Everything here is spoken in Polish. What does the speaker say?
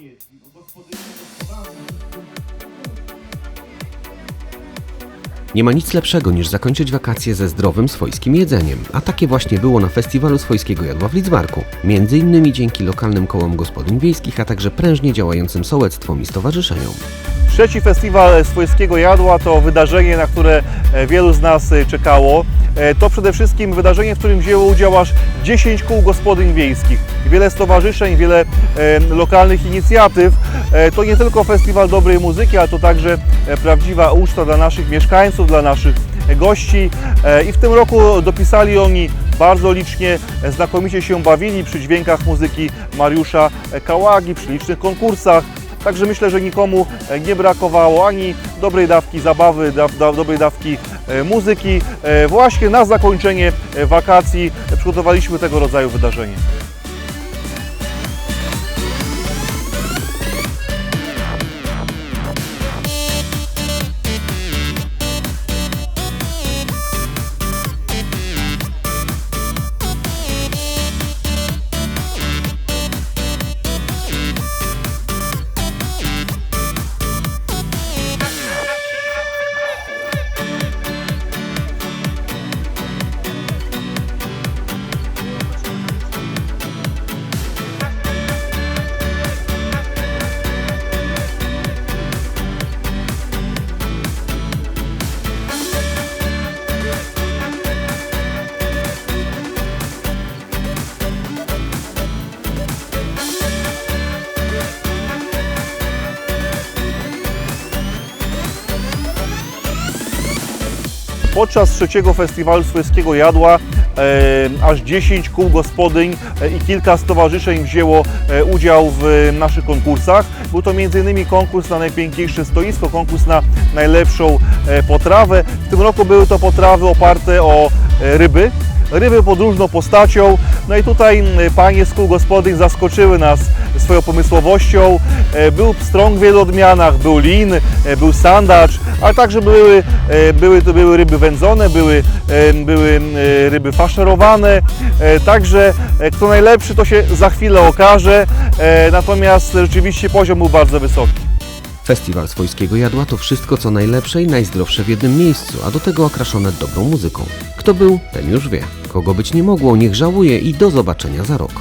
koniec, bo nie ma nic lepszego niż zakończyć wakacje ze zdrowym swojskim jedzeniem, a takie właśnie było na festiwalu swojskiego jadła w Lidzbarku. Między innymi dzięki lokalnym kołom gospodyń wiejskich, a także prężnie działającym sołectwom i stowarzyszeniom. Trzeci festiwal swojskiego jadła to wydarzenie, na które e, wielu z nas e, czekało. E, To przede wszystkim wydarzenie, w którym wzięło udział aż 10 kół gospodyń wiejskich. Wiele stowarzyszeń, wiele lokalnych inicjatyw. E, To nie tylko festiwal dobrej muzyki, ale to także e, prawdziwa uczta dla naszych mieszkańców, dla naszych gości. I w tym roku dopisali oni bardzo licznie, znakomicie się bawili przy dźwiękach muzyki Mariusza Kałagi, przy licznych konkursach. Także myślę, że nikomu nie brakowało ani dobrej dawki zabawy, da, da, dobrej dawki muzyki. E, Właśnie na zakończenie e, wakacji e, przygotowaliśmy tego rodzaju wydarzenie. Podczas trzeciego festiwalu swojskiego jadła e, aż 10 kół gospodyń e, i kilka stowarzyszeń wzięło e, udział w e, naszych konkursach. Był to m.in. konkurs na najpiękniejsze stoisko, konkurs na najlepszą potrawę. W tym roku były to potrawy oparte o ryby. Ryby pod różną postacią. No i tutaj panie z kół gospodyń zaskoczyły nas swoją pomysłowością. E, Był pstrąg w wielu odmianach, był lin, e, był sandacz, ale także były, e, były, były ryby wędzone, były, były ryby faszerowane. Także kto najlepszy to się za chwilę okaże. Natomiast rzeczywiście poziom był bardzo wysoki. Festiwal swojskiego jadła to wszystko co najlepsze i najzdrowsze w jednym miejscu, a do tego okraszone dobrą muzyką. Kto był, ten już wie. Kogo być nie mogło, niech żałuje i do zobaczenia za rok.